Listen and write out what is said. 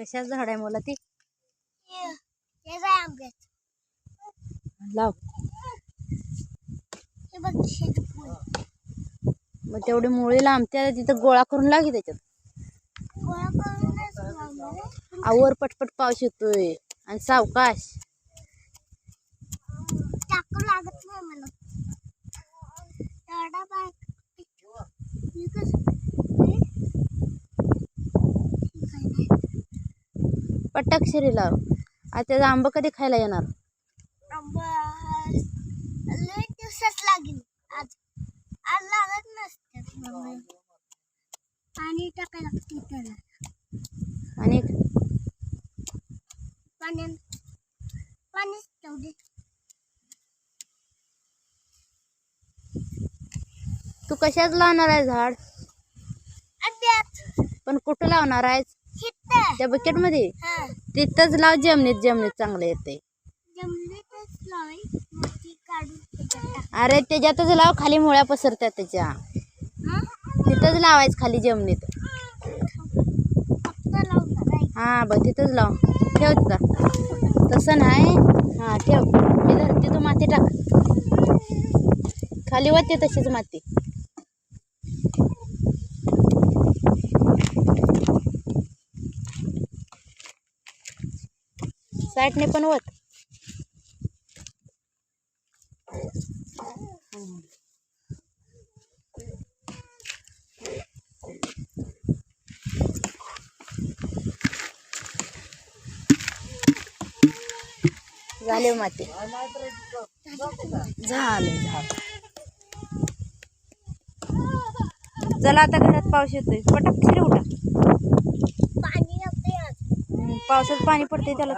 कशाच झाड आहे मला ती? लाव. मग तेवढी मुळी लांबते तिथं गोळा करून लागे त्याच्यात. आवर पटपट पाऊस येतोय आणि सावकाश. लागत नाही मला एवढा बाय मी कसं हे? हे काय नाही. पटाक्षरी लाव आता त्याचा आंबा कधी खायला येणार? लय दिवसाच लागेल. आज आज लागत. पाणी टाकायला लागते त्याला. आणि? पाण्यात पाणीच तेवढे तू कशाच लावणार आहे झाड? आंब्यात पण कुठं लावणार आहेस? त्या बकेटमध्ये? तिथंच लाव जमनीत जमनीत चांगलं येते अरे त्याच्यातच लाव खाली मुळ्या पसरत्यात त्याच्या. तिथंच लावायचं खाली जमनीत. हा बघ तिथंच लाव. ठेव तिथं. तसं नाही. हा ठेव. मी धरते तू माती टाक. खाली वाटते तशीच माती. साईडने पण वत झाले माती. झालं झालं. चला आता घरात पाऊस येतोय. पटक शिरवटा पावसात पाणी पडते त्याला